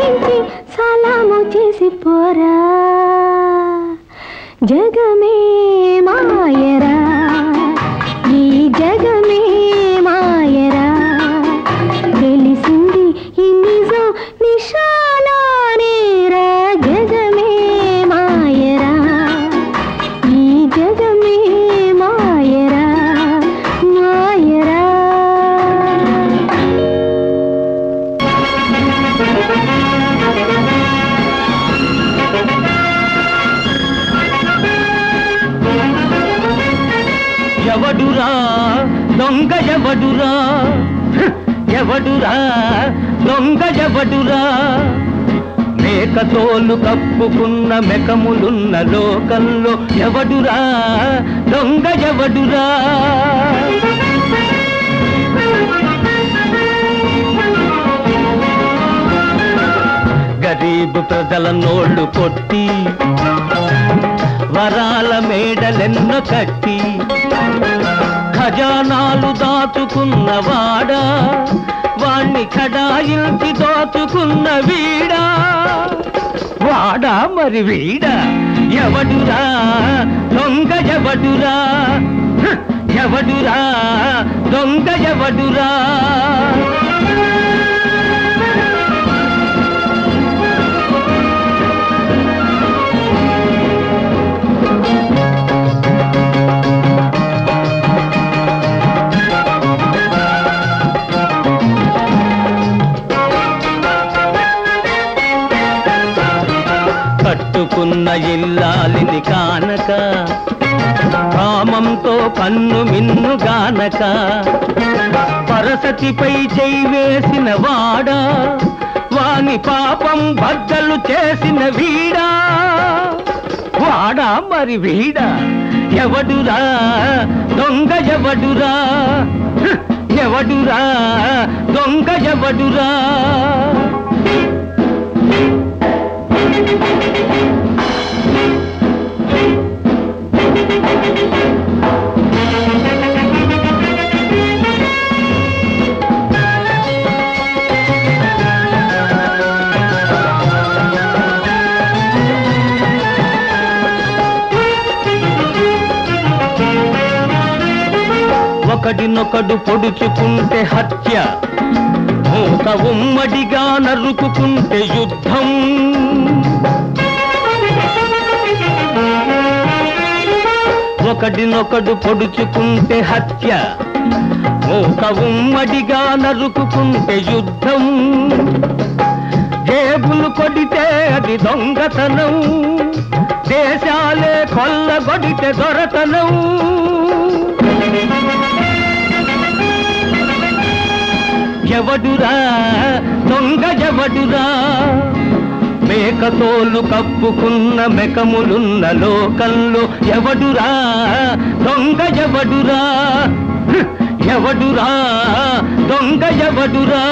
సుఖించి సలాము చేసి పోరా. జగమే మాయరా. ఎవడురా? దొంగ ఎవడురా? ఎవడురా? దొంగ ఎవడురా? మేక తోలు కప్పుకున్న మెకములున్న లోకంలో ఎవడురా? దొంగ ఎవడురా? గరీబు ప్రజల నోళ్ళు కొట్టి వరాల మేడలెన్న కట్టి ఖజానాలు దాచుకున్నవాడా వాణ్ణి ఖడాయిల్చి దోచుకున్న వీడా. వాడా మరి వీడా? ఎవడురా? దొంగ ఎవడురా? ఎవడురా? దొంగ ఎవడురా? ఇల్లాలిని కానక కామంతో కన్ను మిన్ను గానక పరసతిపై చేయి వేసిన వాడా వాని పాపం బద్దలు చేసిన వీడా. వాడా మరి వీడా? ఎవడురా? దొంగ ఎవడురా? ఎవడురా? దొంగ ఎవడురా? ఒకడినొకడు పొడుచుకుంటే హత్య. మూత ఉమ్మడిగా నరుకుకుంటే యుద్ధం. ఒకడినొకడు పొడుచుకుంటే హత్య. ఒక ఉమ్మడిగా నరుకుకుంటే యుద్ధం. జేబులు కొడితే అది దొంగతనం. దేశాలే కొల్లగొడితే దొరతనం. ఎవడురా దొంగ ఎవడురా మేకతోలు కప్పుకున్న మెకములున్న లోకంలో ఎవడురా దొంగ ఎవడురా ఎవడురా దొంగ ఎవడురా